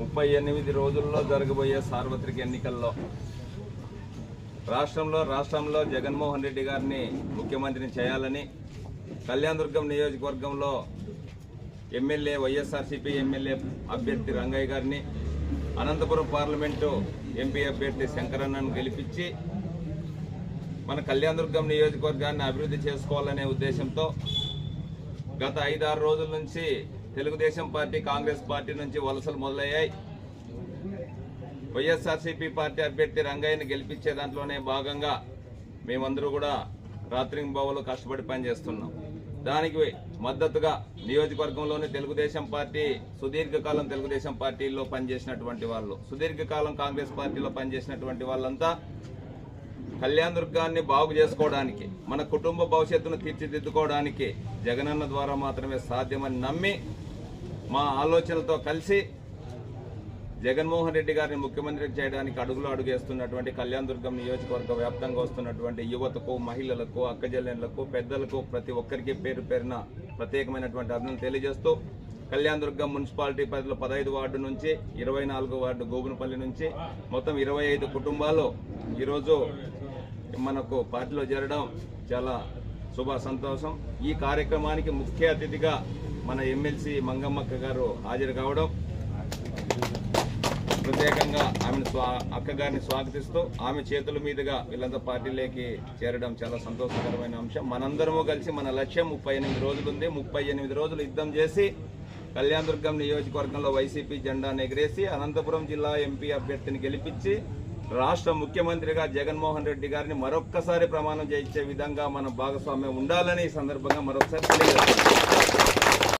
ముప్పై ఎనిమిది రోజుల్లో జరగబోయే సార్వత్రిక ఎన్నికల్లో రాష్ట్రంలో రాష్ట్రంలో జగన్మోహన్ రెడ్డి గారిని ముఖ్యమంత్రిని చేయాలని కళ్యాణదుర్గం నియోజకవర్గంలో ఎమ్మెల్యే వైఎస్ఆర్సీపీ ఎమ్మెల్యే అభ్యర్థి రంగయ్య గారిని అనంతపురం పార్లమెంటు ఎంపీ అభ్యర్థి శంకరన్నను గెలిపించి మన కళ్యాణదుర్గం నియోజకవర్గాన్ని అభివృద్ధి చేసుకోవాలనే ఉద్దేశంతో గత ఐదారు రోజుల నుంచి తెలుగుదేశం పార్టీ కాంగ్రెస్ పార్టీ నుంచి వలసలు మొదలయ్యాయి. వైఎస్ఆర్సీపీ పార్టీ అభ్యర్థి రంగయ్యని గెలిపించే దాంట్లోనే భాగంగా మేమందరూ కూడా రాత్రింబవలు కష్టపడి పనిచేస్తున్నాం. దానికి మద్దతుగా నియోజకవర్గంలోని తెలుగుదేశం పార్టీ సుదీర్ఘకాలం తెలుగుదేశం పార్టీలో పనిచేసినటువంటి వాళ్ళు సుదీర్ఘకాలం కాంగ్రెస్ పార్టీలో పనిచేసినటువంటి వాళ్ళంతా కళ్యాణ దుర్గాన్ని బాగు చేసుకోవడానికి మన కుటుంబ భవిష్యత్తును తీర్చిదిద్దుకోవడానికి జగనన్న ద్వారా మాత్రమే సాధ్యమని నమ్మి మా ఆలోచనలతో కలిసి జగన్మోహన్ రెడ్డి గారిని ముఖ్యమంత్రి చేయడానికి అడుగులు అడుగేస్తున్నటువంటి కళ్యాణ దుర్గం నియోజకవర్గ వ్యాప్తంగా వస్తున్నటువంటి యువతకు మహిళలకు అక్కజల్లెన్లకు పెద్దలకు ప్రతి ఒక్కరికి పేరు పేరున ప్రత్యేకమైనటువంటి అభినందనలు తెలియజేస్తూ కళ్యాణ దుర్గం మున్సిపాలిటీ పరిధిలో పదహైదు వార్డు నుంచి ఇరవై నాలుగు వార్డు గోగునపల్లి నుంచి మొత్తం ఇరవై ఐదు కుటుంబాలు ఈరోజు మనకు పార్టీలో చేరడం చాలా శుభ సంతోషం. ఈ కార్యక్రమానికి ముఖ్య అతిథిగా మన ఎమ్మెల్సీ మంగమ్మక్క గారు హాజరు కావడం ప్రత్యేకంగా ఆమెను స్వా అక్కగారిని స్వాగతిస్తూ ఆమె చేతుల మీదుగా వీళ్ళంతా పార్టీలోకి చేరడం చాలా సంతోషకరమైన అంశం. మనందరము కలిసి మన లక్ష్యం ముప్పై ఎనిమిది రోజులు ఉంది ముప్పై ఎనిమిది రోజులు యుద్ధం చేసి కళ్యాణదుర్గం నియోజకవర్గంలో వైసీపీ జెండాను ఎగిరేసి అనంతపురం జిల్లా ఎంపీ అభ్యర్థిని గెలిపించి రాష్ట్ర ముఖ్యమంత్రిగా జగన్మోహన్ రెడ్డి గారిని మరొక్కసారి ప్రమాణం చేయించే విధంగా మన భాగస్వామ్యం ఉండాలని ఈ సందర్భంగా మరొకసారి తెలియజేస్తున్నాం.